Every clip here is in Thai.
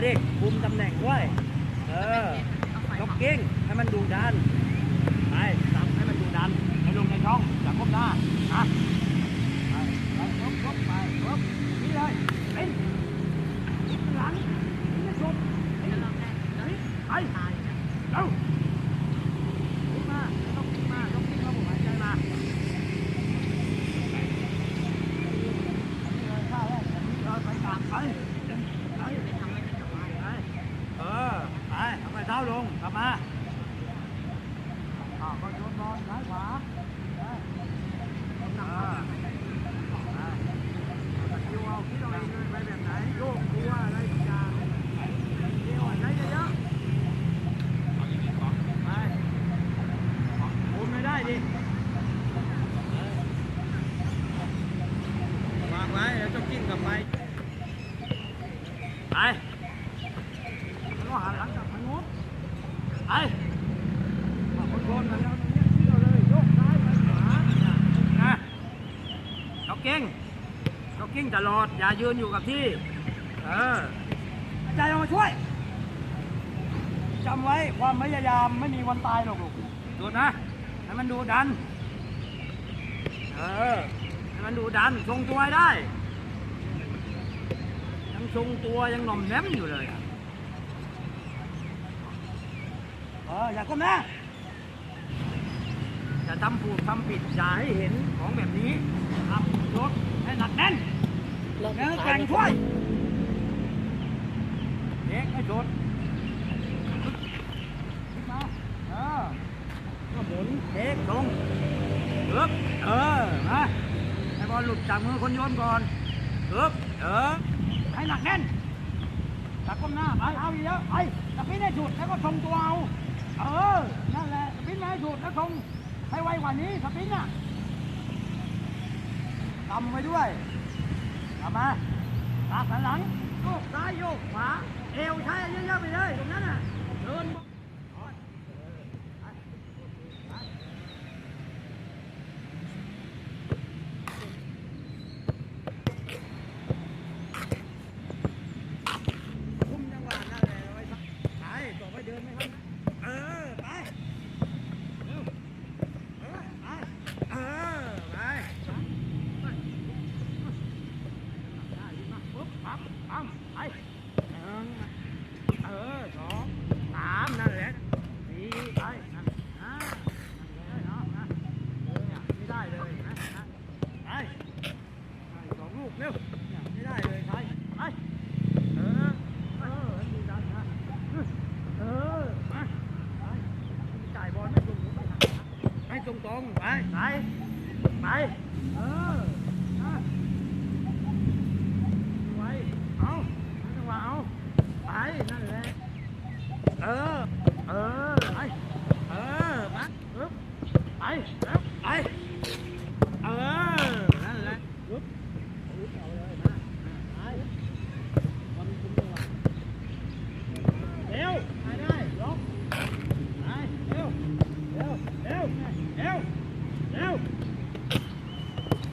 อย่าเดินมาดิคุมตำแหน่งด้วย เออล็อกเก้งให้มันดูดัน ไปจับให้มันดูดันให้ลงในช่องอย่าก้มหน้านะไปไปลบลบไปลบนี่เลยเป็นหลังนี่จะชมไปเร็วขึ้นมาต้องขึ้นมาต้องขึ้นมาผมหายใจมาไปตามไปไปเออไปเอาไปเท้าลงกลับมา อ่าก็โยนบอลซ้ายขวาได้อ่าอ่าคิวเอาคิดเอาเองเลยไปแบบไหนโยกตัวอะไรทุกอย่างเดี๋ยวใช้เยอะๆไปโอนไม่ได้ดิวางไว้แล้วต้อง กิ้งกลับไป ไปแล้วก็หันหลังกลับทางโน้นไปคนโดนมาแล้วเนี่ยเชื่อเลยยกซ้ายไปขวานะจ็อกกิ้งจ็อกกิ้งตลอด อย่ายืนอยู่กับที่ เอออาจารย์มาช่วยจำไว้ความพยายามไม่มีวันตายหรอกลูกดูนะ ให้มันดูดัน เออ ให้มันดูดันทรงตัวได้ ทรงตัวยังหน่อมแนมอยู่เลยอะเอออย่าก้มหน้าจะทำผูดทำผิดอย่าให้เห็นของแบบนี้ทำรถให้หนักแน่นแล้วแกร่งช่วยเด็กให้ชดขึ้นมาเออก็หมุนเด็กลงปึ๊บเออมาให้บอลหลุดจากมือคนโยนก่อนปึ๊บเออ ให้หนักแน่นจับก้มหน้าไปเอาอีกเยอะไปจับพี่ให้สุดแล้วก็ทรงตัวเอา เออ นั่นแหละจับพี่ให้สุดแล้วทรงให้ไวกว่านี้สปรินต์น่ะทำไปด้วยกลับมาตากสันหลังโยกซ้ายโยกขวา เอวใช้เยอะๆไปเลยตรงนั้นน่ะ เดินคุมจังหวะนั่นแหละเอาไว้ไปต่อไปเดินไม่ทันเออ ไป เร็วเออไปเออไปไปได้ดีมากปุ๊บ ปั๊บปั๊มไปหนึ่งเออสองสามนั่นแหละสี่ไปนั่นอ่านั่นเลยเนาะนะเนี่ยไม่ได้เลยนะนะไปสองลูกเร็วเนี่ยไม่ได้เลยไปไปเออเออดูดันนะเออมาไปจ่ายบอลไม่ถูกหนูไปหาให้ตรงตรงๆไปไปไปเออ เอาจังหวะเอา ไป นั่นแหละ เออเออไปเออมาปึ๊บไปแล้วไปเออนั่นแหละปึ๊บปึ๊บเอาเลยมาไปบอลคุมจังหวะเร็วไปได้ล็อกไปเร็ว เร็ว เร็ว เร็ว เร็ว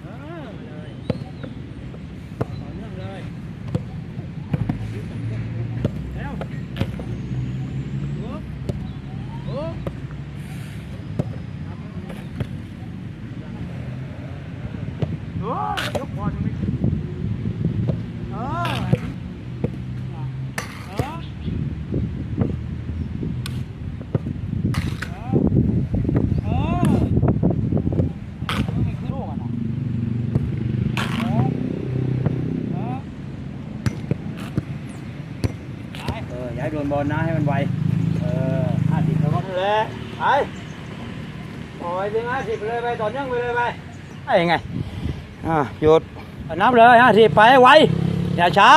เออมาเลยต่อเนื่องเลยเร็วลุกลุกโอ้ ยยกบอลไม่เออเออเออไม่ขึ้นโลกอะนะเออเออไปเอออย่าให้โดนบอลนะให้มันไว เออห้าสิบแล้วก็เลยไปปล่อยถึงห้าสิบเลยไปต่อเนื่องไปเลยไปไปยังไง อะหยุดน้ำเลยฮะทีไปไวอย่าช้า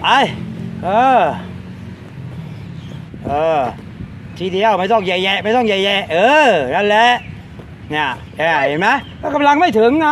ไปเออเออทีเดียวไม่ต้องแย่ๆไม่ต้องแย่ๆเออนั่นแหละเนี่ยเห็นไหมก็กำลังไม่ถึงไง